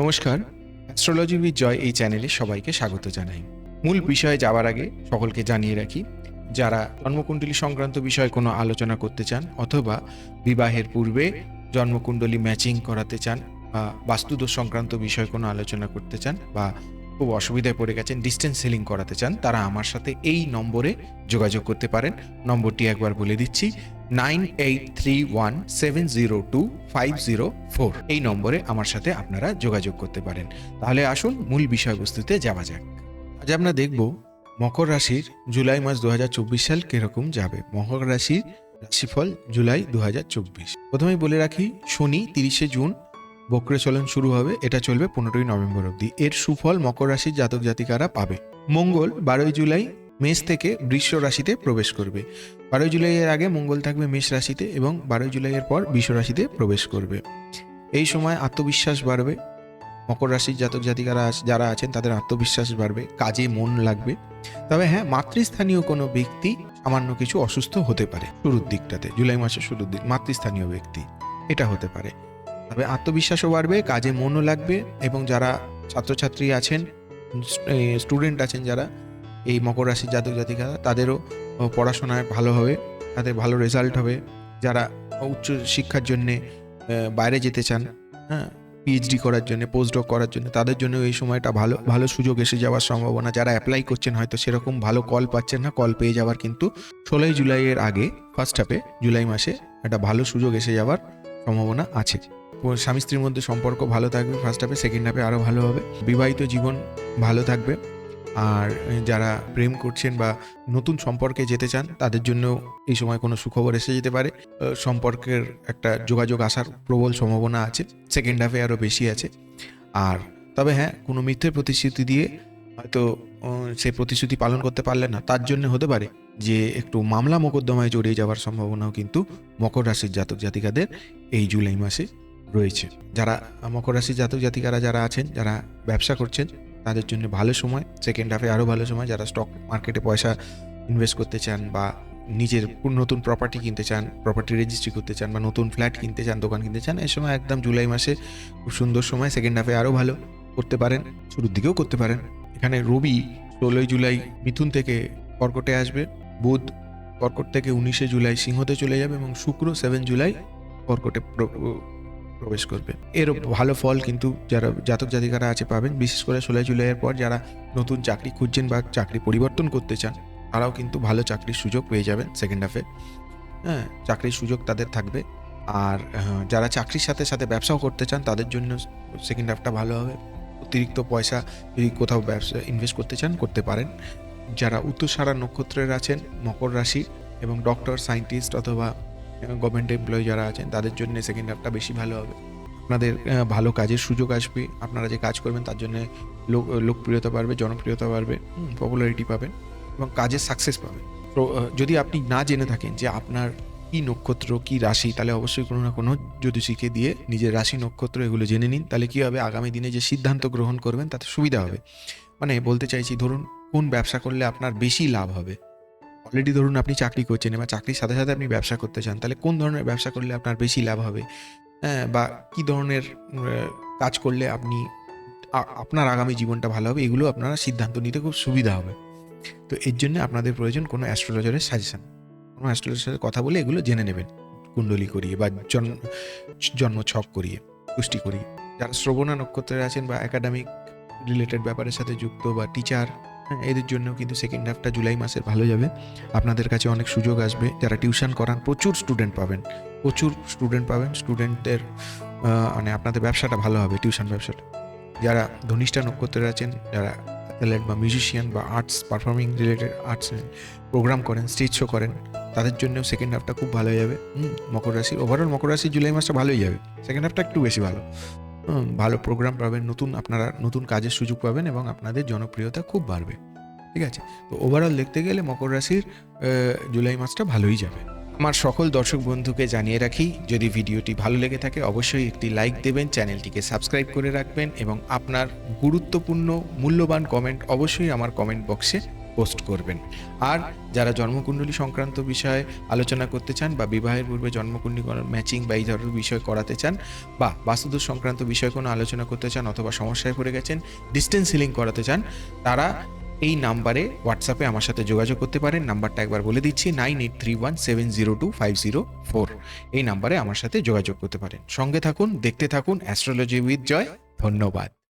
নমস্কার astrology with joy এই চ্যানেলে সবাইকে স্বাগত জানাই। মূল বিষয়ে যাওয়ার আগে সকলকে জানিয়ে রাখি, যারা জন্মকুণ্ডলী সংক্রান্ত বিষয়ে কোনো আলোচনা করতে চান অথবা বিবাহের পূর্বে জন্মকুণ্ডলী ম্যাচিং করাতে চান বা বাস্তুদোষ সংক্রান্ত বিষয়ে কোনো আলোচনা করতে চান বা খুব অসুবিধায় পড়ে গেছেন ডিস্টেন্স সেলিং করাতে চান, তারা আমার সাথে এই নম্বরে যোগাযোগ করতে পারেন। নম্বরটি একবার বলে দিচ্ছি nine eight three one seven zero two five zero four. এই নম্বরে আমার সাথে আপনারা যোগাযোগ করতে পারেন। তাহলে আসুন মূল বিষয়বস্তুতে যাওয়া যাক। আজ আমরা দেখব মকর রাশির জুলাই মাস দু হাজার চব্বিশ সাল কীরকম যাবে। মকর রাশির রাশিফল জুলাই দু প্রথমেই বলে রাখি, শনি তিরিশে জুন বক্রে চলন শুরু হবে। এটা চলবে পনেরোই নভেম্বর অবধি। এর সুফল মকর রাশির জাতক জাতিকারা পাবে। মঙ্গল বারোই জুলাই মেষ থেকে বৃষ রাশিতে প্রবেশ করবে। বারোই জুলাইয়ের আগে মঙ্গল থাকবে মেষ রাশিতে এবং বারোই জুলাইয়ের পর বৃষ রাশিতে প্রবেশ করবে। এই সময় আত্মবিশ্বাস বাড়বে। মকর রাশির জাতক জাতিকারা যারা আছেন, তাদের আত্মবিশ্বাস বাড়বে, কাজে মন লাগবে। তবে হ্যাঁ মাতৃস্থানীয় কোনো ব্যক্তি সামান্য কিছু অসুস্থ হতে পারে শুরুর দিকটাতে, জুলাই মাসের শুরুর দিক, মাতৃস্থানীয় ব্যক্তি, এটা হতে পারে। তবে আত্মবিশ্বাসও বাড়বে, কাজে মনও লাগবে এবং যারা ছাত্রছাত্রী আছেন স্টুডেন্ট আছেন যারা এই মকর রাশির জাতক জাতিকারা তাদেরও পড়াশোনায় ভালো হবে, তাদের ভালো রেজাল্ট হবে। যারা উচ্চ শিক্ষার জন্যে বাইরে যেতে চান হ্যাঁ পিএইচডি করার জন্য পোস্ট ডক করার জন্য, তাদের জন্য এই সময়টা ভালো ভালো সুযোগ এসে যাওয়ার সম্ভাবনা। যারা অ্যাপ্লাই করছেন হয়তো সেরকম ভালো কল পাচ্ছেন না কল পেয়ে যাওয়ার কিন্তু ষোলোই জুলাইয়ের আগে ফার্স্ট হাফে জুলাই মাসে একটা ভালো সুযোগ এসে যাওয়ার সম্ভাবনা আছে। স্বামী স্ত্রীর মধ্যে সম্পর্ক ভালো থাকবে ফার্স্ট হাফে সেকেন্ড হাফে আরও ভালো হবে। বিবাহিত জীবন ভালো থাকবে। আর যারা প্রেম করছেন বা নতুন সম্পর্কে যেতে চান, তাদের জন্য এই সময় কোনো সুখবর এসে যেতে পারে। সম্পর্কের একটা যোগাযোগ আসার প্রবল সম্ভাবনা আছে সেকেন্ড হাফে আরও বেশি আছে। আর তবে হ্যাঁ কোনো মিথ্যে প্রতিশ্রুতি দিয়ে হয়তো সে প্রতিশ্রুতি পালন করতে পারলে না। তার জন্য হতে পারে যে একটু মামলা মোকদ্দমায় জড়িয়ে যাওয়ার সম্ভাবনাও কিন্তু মকর রাশির জাতক জাতিকাদের এই জুলাই মাসে রয়েছে। যারা মকর রাশির জাতক জাতিকারা যারা আছেন, যারা ব্যবসা করছেন তাদের জন্য ভালো সময়। সেকেন্ড হাফে আরও ভালো সময়। যারা স্টক মার্কেটে পয়সা ইনভেস্ট করতে চান বা নিজের নতুন প্রপার্টি কিনতে চান প্রপার্টি রেজিস্ট্রি করতে চান বা নতুন ফ্ল্যাট কিনতে চান, দোকান কিনতে চান, এই সময় একদম জুলাই মাসে খুব সুন্দর সময়। সেকেন্ড হাফে আরও ভালো করতে পারেন, শুরুর দিকেও করতে পারেন। এখানে রবি ষোলোই জুলাই মিথুন থেকে কর্কটে আসবে, বুধ কর্কট থেকে উনিশে জুলাই সিংহতে চলে যাবে এবং শুক্র সেভেন জুলাই কর্কটে প্রবেশ করবে। এর ভালো ফল কিন্তু যারা জাতক জাতিকারা আছে পাবেন। বিশেষ করে ষোলোই জুলাইয়ের পর যারা নতুন চাকরি খুঁজছেন বা চাকরি পরিবর্তন করতে চান তারাও কিন্তু ভালো চাকরির সুযোগ পেয়ে যাবেন সেকেন্ড হাফে হ্যাঁ চাকরির সুযোগ তাদের থাকবে। আর যারা চাকরির সাথে সাথে ব্যবসাও করতে চান তাদের জন্য সেকেন্ড হাফটা ভালো হবে। অতিরিক্ত পয়সা যদি কোথাও ব্যবসা ইনভেস্ট করতে চান করতে পারেন। যারা উত্তর সারা নক্ষত্রের আছেন মকর রাশি এবং ডক্টর সায়েন্টিস্ট অথবা গভর্নমেন্ট এমপ্লয়ি যারা আছেন তাদের জন্য সেকেন্ড হাফটা বেশি ভালো হবে। আপনাদের ভালো কাজের সুযোগ আসবে। আপনারা যে কাজ করবেন তার জন্য লোক লোকপ্রিয়তা বাড়বে জনপ্রিয়তা বাড়বে পপুলারিটি পাবেন এবং কাজের সাকসেস পাবেন। তো যদি আপনি না জেনে থাকেন যে আপনার কি নক্ষত্র কি রাশি তাহলে অবশ্যই কোনো না কোনো জ্যোতিষীকে দিয়ে নিজের রাশি নক্ষত্র এগুলো জেনে নিন। তাহলে কী হবে? আগামী দিনে যে সিদ্ধান্ত গ্রহণ করবেন তাতে সুবিধা হবে। মানে বলতে চাইছি ধরুন কোন ব্যবসা করলে আপনার বেশি লাভ হবে? অলরেডি ধরুন আপনি চাকরি করছেন এবার চাকরির সাথে সাথে আপনি ব্যবসা করতে চান, তাহলে কোন ধরনের ব্যবসা করলে আপনার বেশি লাভ হবে? হ্যাঁ বা কি ধরনের কাজ করলে আপনি আপনার আগামী জীবনটা ভালো হবে? এগুলো আপনারা সিদ্ধান্ত নিতে খুব সুবিধা হবে। তো এর জন্য আপনাদের প্রয়োজন কোনো অ্যাস্ট্রোলজারের সাজেশন। কোনো অ্যাস্ট্রোলজারের সাথে কথা বলে এগুলো জেনে নেবেন। কুণ্ডলি করিয়ে বা জন্ম জন্ম ছক করিয়ে পুষ্টি করিয়ে। যারা শ্রবণা নক্ষত্রে আছেন বা একাডেমিক রিলেটেড ব্যাপারের সাথে যুক্ত বা টিচার এদের জন্য কিন্তু সেকেন্ড হাফটা জুলাই মাসের ভালো যাবে। আপনাদের কাছে অনেক সুযোগ আসবে। যারা টিউশন করান, প্রচুর স্টুডেন্ট পাবেন। প্রচুর স্টুডেন্ট পাবেন। স্টুডেন্টদের মানে আপনাদের ব্যবসাটা ভালো হবে টিউশন ব্যবসাটা। যারা ধনিষ্ঠা নক্ষত্রের আছেন, যারা ট্যালেন্ট বা মিউজিশিয়ান বা arts performing related arts program করেন স্টেজ শো করেন, তাদের জন্য সেকেন্ড হাফটা খুব ভালো যাবে। মকর রাশি ওভারঅল মকর রাশি জুলাই মাসটা ভালোই যাবে। সেকেন্ড হাফটা একটু বেশি ভালো। ভালো প্রোগ্রাম পাবেন, নতুন আপনারা নতুন কাজের সুযোগ পাবেন এবং আপনাদের জনপ্রিয়তা খুব বাড়বে। ঠিক আছে? তো ওভারঅল দেখতে গেলে মকর রাশির জুলাই মাসটা ভালোই যাবে। আমার সকল দর্শক বন্ধুকে জানিয়ে রাখি, যদি ভিডিওটি ভালো লেগে থাকে, অবশ্যই একটি লাইক দেবেন, চ্যানেলটিকে সাবস্ক্রাইব করে রাখবেন এবং আপনার গুরুত্বপূর্ণ, মূল্যবান কমেন্ট অবশ্যই আমার কমেন্ট বক্সে পোস্ট করবেন। আর যারা জন্মকুণ্ডলী সংক্রান্ত বিষয়ে আলোচনা করতে চান বা বিবাহের পূর্বে জন্মকুণ্ডলী ম্যাচিং বা এই ধরনের বিষয় করাতে চান বা বাস্তুদোষ সংক্রান্ত বিষয়ে কোনো আলোচনা করতে চান অথবা সমস্যায় পড়ে গেছেন ডিস্টেন্স হিলিং করাতে চান, তারা এই নাম্বারে হোয়াটসঅ্যাপে আমার সাথে যোগাযোগ করতে পারেন। নাম্বারটা একবার বলে দিচ্ছি nine eight three one seven zero two five zero four এই নাম্বারে আমার সাথে যোগাযোগ করতে পারেন। সঙ্গে থাকুন, দেখতে থাকুন অ্যাস্ট্রোলজি উইথ জয় ধন্যবাদ।